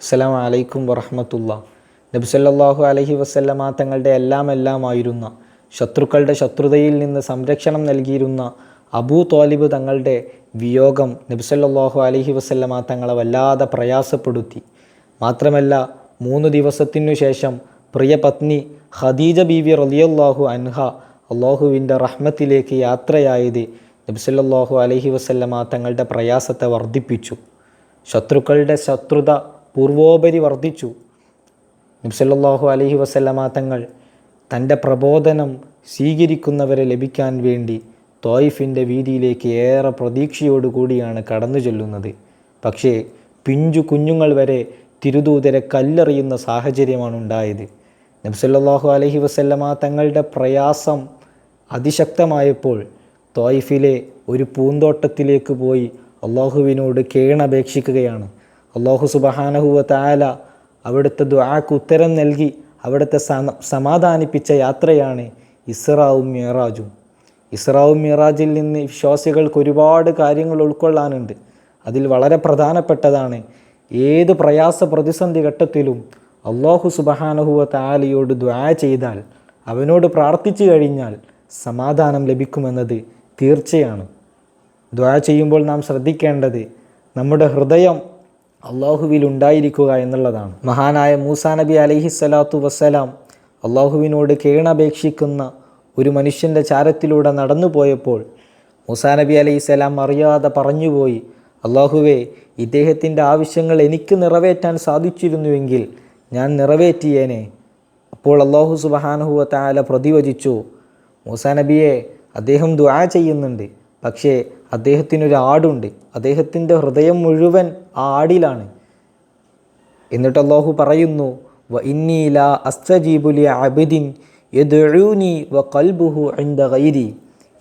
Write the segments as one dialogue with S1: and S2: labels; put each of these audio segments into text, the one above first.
S1: അസ്സലാം വലൈക്കും വറഹമത്തുള്ള നബ്സല്ലാഹു അലഹി വസ്ല്ലമ തങ്ങളുടെ എല്ലാം എല്ലാമായിരുന്ന ശത്രുക്കളുടെ ശത്രുതയിൽ നിന്ന് സംരക്ഷണം നൽകിയിരുന്ന അബൂ തോലിബ് തങ്ങളുടെ വിയോഗം നബ്സല്ലാഹു അലഹി വസ്ല്ലമ തങ്ങളെ വല്ലാതെ പ്രയാസപ്പെടുത്തി. മാത്രമല്ല മൂന്ന് ദിവസത്തിനു ശേഷം പ്രിയ പത്നി ഖദീജ ബീവി റലിയല്ലാഹു അൻഹ അള്ളാഹുവിന്റെ റഹ്മത്തിലേക്ക് യാത്രയായത് നബിസല്ലാഹു അലഹി വസ്ല്ലമ തങ്ങളുടെ പ്രയാസത്തെ വർദ്ധിപ്പിച്ചു. ശത്രുക്കളുടെ ശത്രുത പൂർവോപരി വർദ്ധിച്ചു. നബ്സല്ലാഹു അലഹി വസല്ലമ തങ്ങൾ തന്റെ പ്രബോധനം സ്വീകരിക്കുന്നവരെ ലഭിക്കാൻ വേണ്ടി തോയിഫിന്റെ വീതിയിലേക്ക് ഏറെ പ്രതീക്ഷയോടുകൂടിയാണ് കടന്നു ചെല്ലുന്നത്. പക്ഷേ പിഞ്ചു കുഞ്ഞുങ്ങൾ വരെ തിരുദൂതരെ കല്ലെറിയുന്ന സാഹചര്യമാണ് ഉണ്ടായത്. നബ്സല്ലാഹു അലഹി വസല്ലമ തങ്ങളുടെ പ്രയാസം അതിശക്തമായപ്പോൾ തോയിഫിലെ ഒരു പൂന്തോട്ടത്തിലേക്ക് പോയി അള്ളാഹുവിനോട് കേണപേക്ഷിക്കുകയാണ്. അള്ളാഹു സുബഹാനഹുവ താല അവിടുത്തെ ദുആക്ക് ഉത്തരം നൽകി അവിടുത്തെ സമാധാനിപ്പിച്ച യാത്രയാണ് ഇസ്രാവും മിറാജും. ഇസ്രാവും മിറാജിൽ നിന്ന് വിശ്വാസികൾക്ക് ഒരുപാട് കാര്യങ്ങൾ ഉൾക്കൊള്ളാനുണ്ട്. അതിൽ വളരെ പ്രധാനപ്പെട്ടതാണ് ഏത് പ്രയാസ പ്രതിസന്ധി ഘട്ടത്തിലും അള്ളാഹു സുബഹാനഹുവ താലയോട് ദ്വാ ചെയ്താൽ അവനോട് പ്രാർത്ഥിച്ചു കഴിഞ്ഞാൽ സമാധാനം ലഭിക്കുമെന്നത് തീർച്ചയാണ്. ദ്വാ ചെയ്യുമ്പോൾ നാം ശ്രദ്ധിക്കേണ്ടത് നമ്മുടെ ഹൃദയം അള്ളാഹുവിൽ ഉണ്ടായിരിക്കുക എന്നുള്ളതാണ്. മഹാനായ മൂസാ നബി അലൈഹി സ്വലാത്തു വസ്സലാം അള്ളാഹുവിനോട് കേണപേക്ഷിക്കുന്ന ഒരു മനുഷ്യന്റെ ചാരത്തിലൂടെ നടന്നു പോയപ്പോൾ മൂസാ നബി അലൈഹി സ്വലാം അറിയാതെ പറഞ്ഞുപോയി അള്ളാഹുവേ ഇദ്ദേഹത്തിന്റെ ആവശ്യങ്ങൾ എനിക്ക് നിറവേറ്റാൻ സാധിച്ചിരുന്നുവെങ്കിൽ ഞാൻ നിറവേറ്റിയേനെ. അപ്പോൾ അള്ളാഹു സുബഹാനഹുവ താല പ്രതിവചിച്ചു മൂസാ നബിയെ അദ്ദേഹം ദുആ ചെയ്യുന്നുണ്ട്. പക്ഷേ അദ്ദേഹത്തിനൊരു ആടുണ്ട്. അദ്ദേഹത്തിന്റെ ഹൃദയം മുഴുവൻ ആ ആടിലാണ്. എന്നിട്ട് അള്ളാഹു പറയുന്നു വ ഇന്നീല അസ്തജീബുലി അബിദിൻ യദൂനി വ കൽബുഹു ഇന്ദ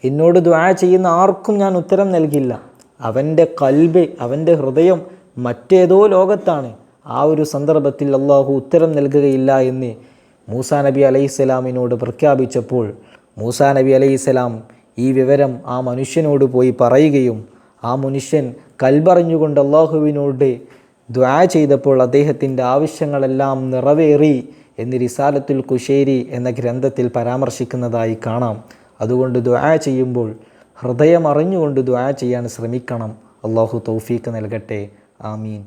S1: എന്നോട് ദ്വാ ചെയ്യുന്ന ആർക്കും ഞാൻ ഉത്തരം നൽകില്ല. അവന്റെ കൽബ് അവന്റെ ഹൃദയം മറ്റേതോ ലോകത്താണ്. ആ ഒരു സന്ദർഭത്തിൽ അള്ളാഹു ഉത്തരം നൽകുകയില്ല എന്ന് മൂസാ നബി അലൈഹിസ്സലാമിനോട് പ്രഖ്യാപിച്ചപ്പോൾ മൂസാ നബി അലൈഹിസ്സലാം ഈ വിവരം ആ മനുഷ്യനോട് പോയി പറയുകയും ആ മനുഷ്യൻ കൽപറഞ്ഞുകൊണ്ട് അള്ളാഹുവിനോട് ദ്വാ ചെയ്തപ്പോൾ അദ്ദേഹത്തിന്റെ ആവശ്യങ്ങളെല്ലാം നിറവേറി എന്ന് റിസാലത്തുൽ കുശേരി എന്ന ഗ്രന്ഥത്തിൽ പരാമർശിക്കുന്നതായി കാണാം. അതുകൊണ്ട് ദ്വാ ചെയ്യുമ്പോൾ ഹൃദയം അറിഞ്ഞുകൊണ്ട് ദ്വാ ചെയ്യാൻ ശ്രമിക്കണം. അള്ളാഹു തൗഫീക്ക് നൽകട്ടെ. ആമീൻ.